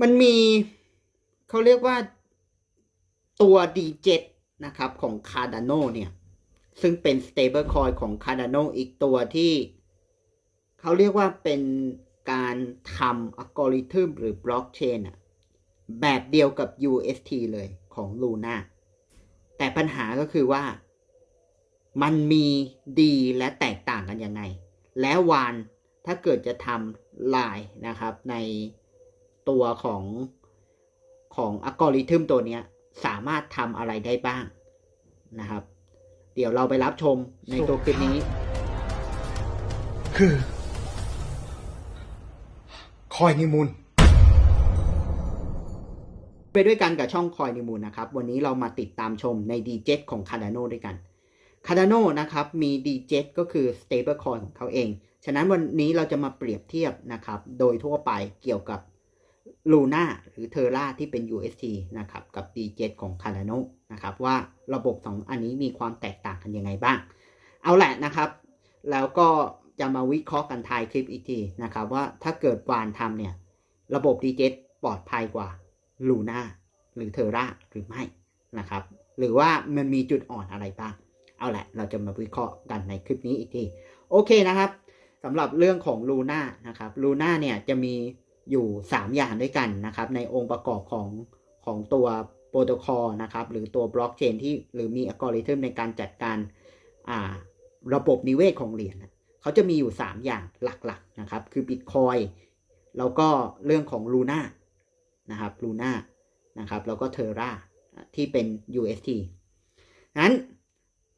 มันมีเขาเรียกว่าตัว D7 นะครับของ Cardano เนี่ย ซึ่งเป็น stable coin ของ Cardano อีกตัวที่เขาเรียกว่าเป็นการทำอัลกอริทึมหรือบล็อกเชนแบบเดียวกับ UST เลยของ Luna แต่ปัญหาก็คือว่ามันมีดีและแตกต่างกันยังไง แล้ววานถ้าเกิดจะทำลายนะครับใน ตัวของของอัลกอริทึมตัวเนี้ยสามารถทำอะไรได้บ้างนะครับ เดี๋ยวเราไปรับชมในตัวคลิปนี้ คือ คอยนิมูลไปด้วยกันกับช่องคอยนิมูลนะครับ วันนี้เรามาติดตามชมใน D7 ของ Cardano ด้วยกัน Cardano นะครับ มี D7 ก็คือ stable coin ของเขาเอง ฉะนั้นวันนี้เราจะมาเปรียบเทียบนะครับ โดยทั่วไปเกี่ยวกับ Luna หรือ Terra ที่เป็น UST นะครับกับ D7 ของ Cardano นะครับว่าระบบสองอันนี้มีความแตกต่างกันยังไงบ้าง เอาแหละนะครับ แล้วก็จะมาวิเคราะห์กันทายคลิปอีกทีนะครับว่าถ้าเกิดวานทำเนี่ยระบบ D7 ปลอดภัยกว่า Luna หรือ Terra หรือไม่นะครับหรือว่ามันมีจุดอ่อนอะไรบ้าง เอาแหละเราจะมาวิเคราะห์กันในคลิปนี้อีกที โอเคนะครับสำหรับเรื่องของ Luna นะครับ Luna เนี่ยจะมี อยู่ 3 อย่างด้วยกันนะครับ ในองค์ประกอบของของตัวโปรโตคอลนะครับ หรือตัวบล็อกเชนที่หรือมีอัลกอริทึมในการจัดการอ่าระบบนิเวศของเหรียญเขาจะมีอยู่ 3 อย่างหลักๆนะครับ คือ Bitcoin แล้วก็เรื่องของ Luna นะครับ Luna นะครับแล้วก็ Terra ที่เป็น UST นั้น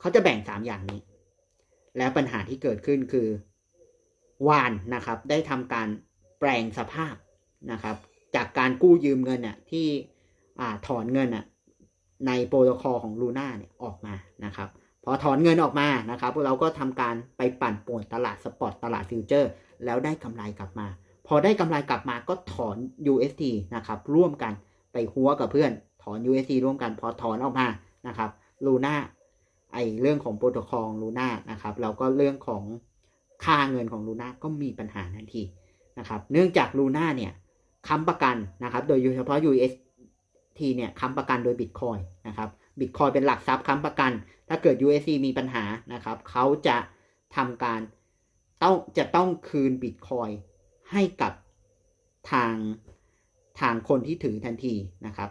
เขาจะแบ่ง 3 อย่างนี้ แล้วปัญหาที่เกิดขึ้นคือวานนะครับ ได้ทำการ แปลงสภาพนะครับ จากการกู้ยืมเงินน่ะที่อถอนเงินน่ะในโปรโตคอลของ Luna เนี่ยออกมานะครับ พอถอนเงินออกมานะครับ เราก็ทำการไปปั่นป่วนตลาดสปอตตลาดฟิวเจอร์ แล้วได้กำไรกลับมา พอได้กำไรกลับมาก็ถอน UST นะครับ ร่วมกันไปหัวกับเพื่อนถอน UST ร่วมกันพอถอนออกมานะครับ Luna ไอเรื่องของโปรโตคอล Luna นะครับแล้วก็เรื่องของค่าเงินของ Luna ก็มีปัญหาทันที นะครับเนื่องจาก Luna เนี่ยค้ำประกันนะครับโดยเฉพาะ UST เนี่ยค้ำประกันโดย Bitcoin นะครับ Bitcoin เป็นหลักทรัพย์ค้ำประกัน ถ้าเกิด USC มีปัญหานะครับเขาจะทำการต้องจะต้องคืน Bitcoin ให้กับทางทางคนที่ถือทันทีนะครับ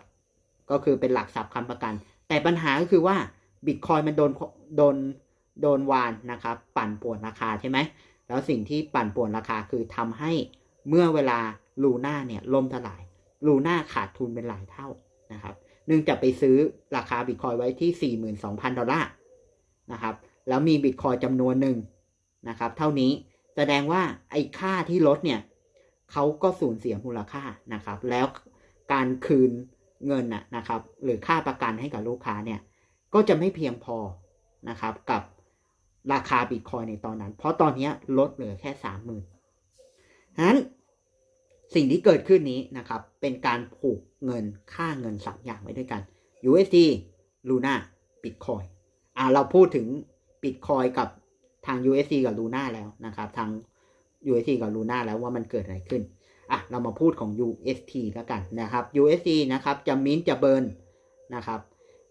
ก็คือเป็นหลักทรัพย์ค้ำประกัน แต่ปัญหาก็คือว่า Bitcoin มันโดนโดนโดนวานนะครับ ปั่นป่วนราคาใช่ไหมแล้วสิ่งที่ปั่นป่วนราคาคือทำให้ เมื่อเวลาลูน่าเนี่ยล่มทลายลูน่าขาดทุนเป็นหลายเท่านะครับเนื่องจากไปซื้อราคาบิตคอยไว้ที่ 42,000 ดอลลาร์นะครับ แล้วมีบิตคอยจำนวนหนึ่งนะครับ เท่านี้แสดงว่าไอ้ค่าที่ลดเนี่ยเขาก็สูญเสียมูลค่านะครับ แล้วการคืนเงินน่ะนะครับ หรือค่าประกันให้กับลูกค้าเนี่ยก็จะไม่เพียงพอนะครับ กับราคาบิตคอยในตอนนั้น เพราะตอนนี้ลดเหลือแค่สามหมื่นนั้น สิ่งที่เกิดขึ้นนี้นะครับ เป็นการผูกเงินค่าเงินสามอย่างไว้ด้วยกัน USD Luna Bitcoin อ่าเราพูดถึง Bitcoin กับทาง USD กับ Luna แล้วนะครับ ทาง USD กับ Luna แล้วว่ามันเกิดอะไรขึ้นอะเรามาพูดของ UST แล้วกันนะครับ USD นะครับจะมิ้นท์จะเบิร์นนะครับ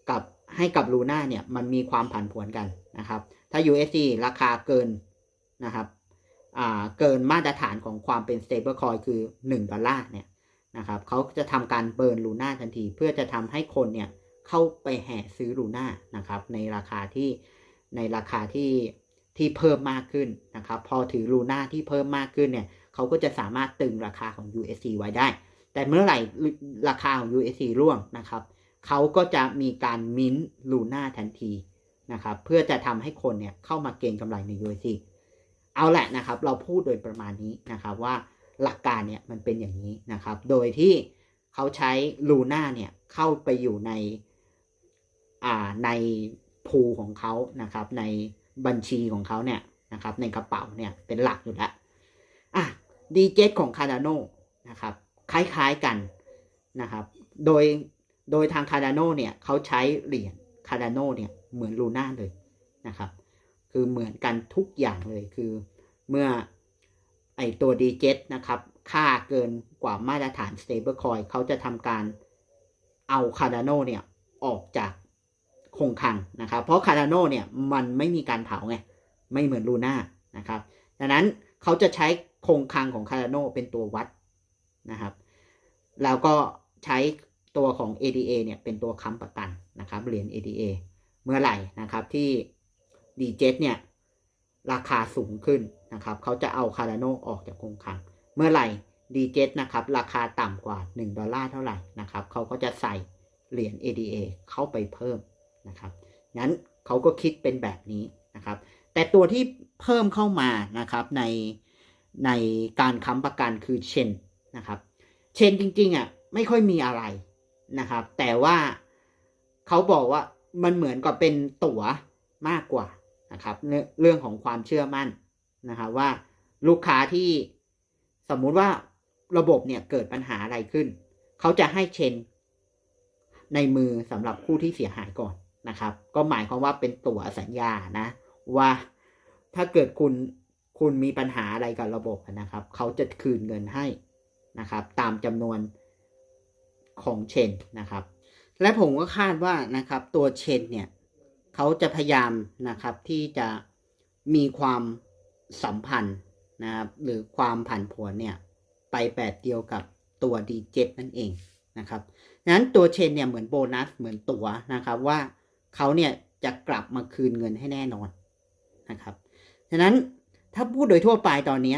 กับให้กับ Luna เนี่ยมันมีความผันผวนกันนะครับ ถ้า USD ราคาเกินนะครับ เกินมาตรฐานของความเป็น stable coin คือ 1 ดอลลาร์เนี่ยนะครับเขาจะทำการเบิร์น Luna ทันที เพื่อจะทำให้คนเนี่ยเข้าไปแห่ซื้อ Luna นะครับในราคาที่ในราคาที่ที่เพิ่มมากขึ้นนะครับพอถือ Luna ที่เพิ่มมากขึ้นเนี่ยเขาก็จะสามารถตึงราคาของ USD ไว้ได้ แต่เมื่อไหร่ราคาของ USD ร่วงนะครับเขาก็จะมีการมิ้นลูน่าทันทีนะครับเพื่อจะทำให้คนเนี่ยเข้ามาเก็งกำไรใน USD เอาแหละนะครับ เราพูดโดยประมาณนี้นะครับว่าหลักการเนี่ยมันเป็นอย่างนี้นะครับ โดยที่เขาใช้ลูน่าเนี่ยเข้าไปอยู่ในอ่าในพูของเขานะครับ ในบัญชีของเขาเนี่ยนะครับ ในกระเป๋าเนี่ยเป็นหลักอยู่แล้วอะ D7 ของ Cardano นะครับ คล้ายๆกันนะครับ โดยโดยทาง Cardano เนี่ยเขาใช้เหรียญ Cardano เนี่ยเหมือน Luna เลยนะครับ คือเหมือนกันทุกอย่างเลยคือเมื่อไอตัว D7 นะครับ ค่าเกินกว่ามาตรฐาน stablecoin เขาจะทำการเอา Cardano เนี่ยออกจากคงคังนะครับ เพราะ Cardano เนี่ยมันไม่มีการเผาไง ไม่เหมือนลูน่านะครับ ดังนั้นเขาจะใช้คงคังของ Cardano เป็นตัววัดนะครับ แล้วก็ใช้ตัวของ ADA เนี่ยเป็นตัวค้ำประกันนะครับ เหรียญ ADA เมื่อไหร่นะครับที่ d j เจเนี่ย ราคาสูงขึ้นนะครับ เขาจะเอา Cardano ออกจากคงคลัง เมื่อไหร่ d j นะครับ ราคาต่ำกว่า 1 ดอลลาร์เท่าไหร่นะครับ เขาก็จะใส่เหรียญ ADA เข้าไปเพิ่มนะครับงั้นเขาก็คิดเป็นแบบนี้นะครับ แต่ตัวที่เพิ่มเข้ามานะครับในในการค้ำประกันคือเชนนะครับเชนจริงๆอะไม่ค่อยมีอะไรนะครับ แต่ว่าเขาบอกว่ามันเหมือนกับเป็นตั๋วมากกว่า นะครับเรื่องของความเชื่อมั่นนะครับว่าลูกค้าที่สมมุติว่าระบบเนี่ยเกิดปัญหาอะไรขึ้น เขาจะให้เชนในมือสำหรับผู้ที่เสียหายก่อนนะครับ ก็หมายความว่าเป็นตั๋วสัญญานะ ว่าถ้าเกิดคุณคุณมีปัญหาอะไรกับระบบนะครับ เขาจะคืนเงินให้นะครับ ตามจำนวนของเชนนะครับ และผมก็คาดว่านะครับตัวเชนเนี่ย เขาจะพยายามนะครับที่จะมีความสัมพันธ์นะครับหรือความผันผวนเนี่ยไปแบบเดียวกับตัว D7 นั่นเองนะครับดังนั้นตัวเชนเนี่ยเหมือนโบนัสเหมือนตั๋วนะครับว่าเขาเนี่ยจะกลับมาคืนเงินให้แน่นอนนะครับฉะนั้นถ้าพูดโดยทั่วไปตอนนี้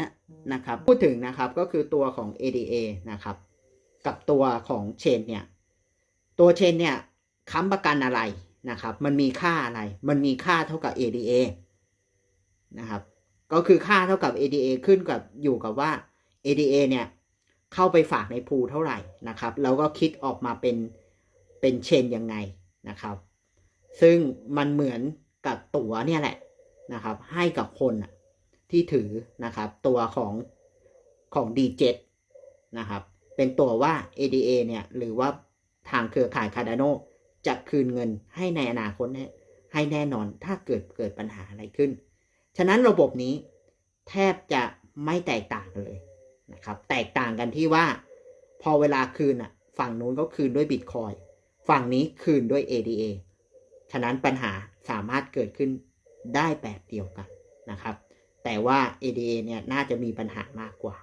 นะครับพูดถึงนะครับก็คือตัวของ ADA นะครับกับตัวของเชนเนี่ยตัวเชนเนี่ยค้ำประกันอะไร นะครับ มันมีค่าอะไร มันมีค่าเท่ากับ ADA นะครับ ก็คือค่าเท่ากับ ADA ขึ้นกับอยู่กับว่า ADA เนี่ยเข้าไปฝากในพูเท่าไหร่นะครับ แล้วก็คิดออกมาเป็นเป็นเชนยังไงนะครับ ซึ่งมันเหมือนกับตั๋วเนี่ยแหละนะครับ ให้กับคนที่ถือนะครับ ตัวของของ D7 นะครับ เป็นตัวว่า ADA เนี่ย หรือว่าทางเครือข่าย Cardano จะคืนเงินให้ในอนาคตให้แน่นอนถ้าเกิดเกิดปัญหาอะไรขึ้น ฉะนั้นระบบนี้แทบจะไม่แตกต่างกันเลยนะครับ แตกต่างกันที่ว่า พอเวลาคืนอะ ฝั่งนู้นเขาคืนด้วยบิตคอยฝั่งนี้คืนด้วย ADA ฉะนั้นปัญหาสามารถเกิดขึ้นได้แบบเดียวกันนะครับ แต่ว่า ADA เนี่ยน่าจะมีปัญหามากกว่า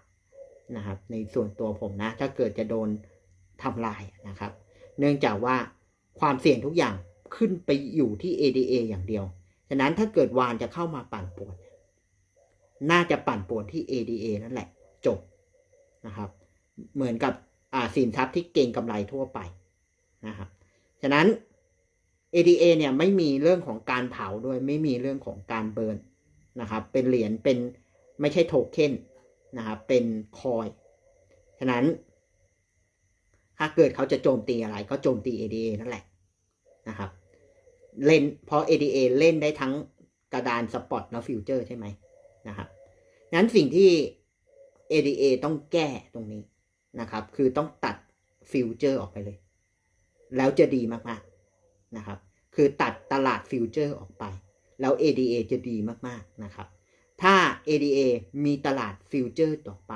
นะครับ ในส่วนตัวผมนะ ถ้าเกิดจะโดนทำลายนะครับ เนื่องจากว่า ความเสี่ยงทุกอย่างขึ้นไปอยู่ที่ ADA อย่างเดียว ฉะนั้นถ้าเกิดวานจะเข้ามาปั่นป่วน น่าจะปั่นป่วนที่ ADA นั่นแหละ จบนะครับ เหมือนกับสินทรัพย์ที่เก่งกำไรทั่วไปนะครับ ฉะนั้น ADA เนี่ยไม่มีเรื่องของการเผาด้วย ไม่มีเรื่องของการเบิร์นนะครับ เป็นเหรียญ เป็นไม่ใช่โทเค็นนะครับ เป็นคอย ฉะนั้น ถ้าเกิดเขาจะโจมตีอะไรก็โจมตี ADA นั่นแหละ นะครับเล่นเพราะ ADA เล่นได้ทั้งกระดานสปอตและฟิวเจอร์ใช่ไหมนะครับงั้นสิ่งที่ ADA ต้องแก้ตรงนี้นะครับ คือต้องตัดฟิวเจอร์ออกไปเลย แล้วจะดีมากๆนะครับ คือตัดตลาดฟิวเจอร์ออกไป แล้ว ADA จะดีมากๆนะครับ ถ้า ADA มีตลาดฟิวเจอร์ต่อไป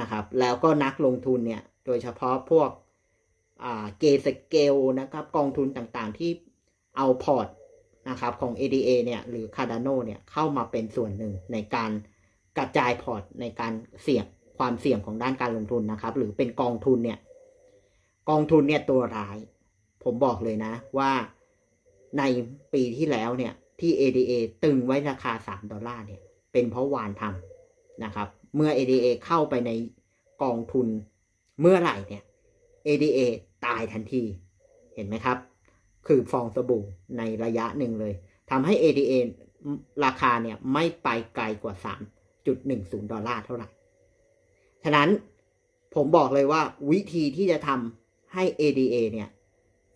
นะครับ แล้วก็นักลงทุนเนี่ย โดยเฉพาะพวก เกสเกลนะครับกองทุนต่างๆที่เอาพอร์ตนะครับของ ADA เนี่ยหรือ Cardano เนี่ยเข้ามาเป็นส่วนหนึ่งในการกระจายพอร์ตในการเสี่ยงความเสี่ยงของด้านการลงทุนนะครับ หรือเป็นกองทุนเนี่ยกองทุนเนี่ยตัวร้าย ผมบอกเลยนะว่าในปีที่แล้วเนี่ยที่ ADA ตึงไว้ราคา 3 ดอลลาร์เนี่ยเป็นเพราะวานทำนะครับ เมื่อ ADA เข้าไปในกองทุนเมื่อไหร่เนี่ย ADA ตายทันที เห็นไหมครับ คือฟองสบู่ในระยะหนึ่งเลยทำให้ ADA ราคาเนี่ยไม่ไปไกลกว่า 3.10 ดอลลาร์เท่าไหร่ ฉะนั้นผมบอกเลยว่าวิธีที่จะทำให้ ADA เนี่ย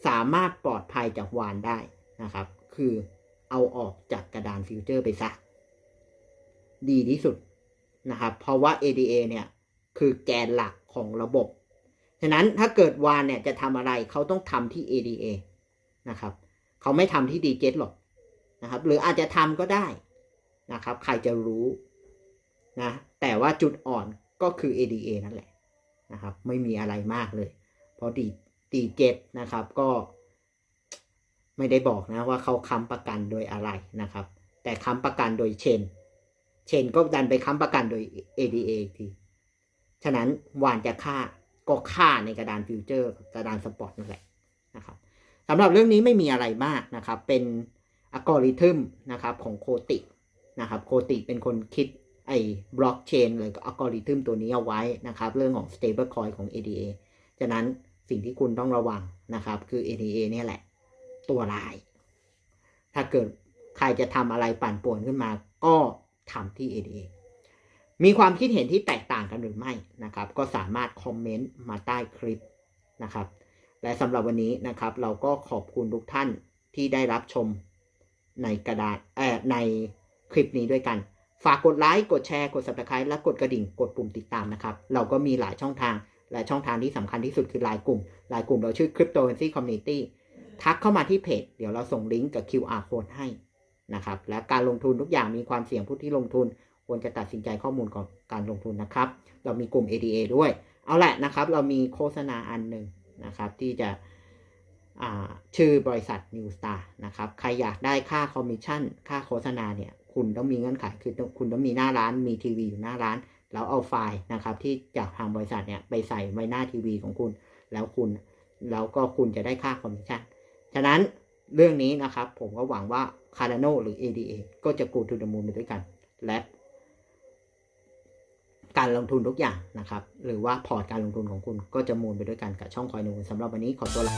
สามารถปลอดภัยจากวานได้นะครับ คือเอาออกจากกระดานฟิวเจอร์ไปซะ ดีที่สุดนะครับ เพราะว่า ADA เนี่ยคือแกนหลักของระบบ ฉะนั้นถ้าเกิดวานเนี่ยจะทำอะไรเขาต้องทำที่ ADA นะครับ เขาไม่ทำที่ D7 หรอกนะครับ หรืออาจจะทำก็ได้นะครับ ใครจะรู้นะ แต่ว่าจุดอ่อนก็คือ ADA นั่นแหละนะครับ ไม่มีอะไรมากเลย เพราะดีดีเจ็นะครับก็ไม่ได้บอกนะว่าเขาค้ำประกันโดยอะไรนะครับ แต่ค้ำประกันโดยเชน เชนก็ดันไปค้ำประกันโดย ADA ที ฉะนั้นวานจะค่า ก็ค่าในกระดานฟิวเจอร์กระดานสปอร์ตนั่นแหละนะครับสำหรับเรื่องนี้ไม่มีอะไรมากนะครับ เป็นอัลกอริทึมนะครับของโคตินะครับโคติเป็นคนคิดไอ้บล็อกเชนหรืออัลกอริทึมตัวนี้เอาไว้นะครับ เรื่องของ stable coin ของ ADA ฉะนั้นสิ่งที่คุณต้องระวังนะครับคือ ADA เนี่ยแหละ ตัวลาย ถ้าเกิดใครจะทำอะไรปั่นป่วนขึ้นมาก็ทำที่ ADA มีความคิดเห็นที่แตกต่างกันหรือไม่นะครับ ก็สามารถคอมเมนต์มาใต้คลิปนะครับ และสำหรับวันนี้นะครับ เราก็ขอบคุณทุกท่านที่ได้รับชมในกระดาษเอ่อในคลิปนี้ด้วยกัน ฝากกดไลค์กดแชร์กด subscribe และกดกระดิ่งกดปุ่มติดตามนะครับ เราก็มีหลายช่องทางและช่องทางที่สำคัญที่สุดคือไลน์กลุ่มไลน์กลุ่มเราชื่อ Cryptocurrency Community ทักเข้ามาที่เพจ เดี๋ยวเราส่งลิงก์กับ QR code ให้นะครับ และการลงทุนทุกอย่างมีความเสี่ยงผู้ที่ลงทุน ควรจะตัดสินใจข้อมูลก่อนการลงทุนนะครับ เรามีกลุ่ม ADA ด้วย เอาแหละนะครับ เรามีโฆษณาอันหนึ่งนะครับ ที่จะชื่อบริษัท New Star นะครับ ใครอยากได้ค่าคอมมิชชั่น ค่าโฆษณาเนี่ย คุณต้องมีเงื่อนไข คือต้องคุณต้องมีหน้าร้าน มีทีวีอยู่หน้าร้าน แล้วเอาไฟล์นะครับ ที่จากทางบริษัทเนี่ยไปใส่ไว้หน้าทีวีของคุณ แล้วคุณ แล้วก็คุณจะได้ค่าคอมมิชชั่น ฉะนั้นเรื่องนี้นะครับ ผมก็หวังว่า Cardano หรือ ADA ก็จะกูทูดมูลไปด้วยกัน และ การลงทุนทุกอย่างนะครับ หรือว่าพอร์ตการลงทุนของคุณก็จะมูลไปด้วยกันกับช่องคอยนูนสำหรับวันนี้ขอตัวลา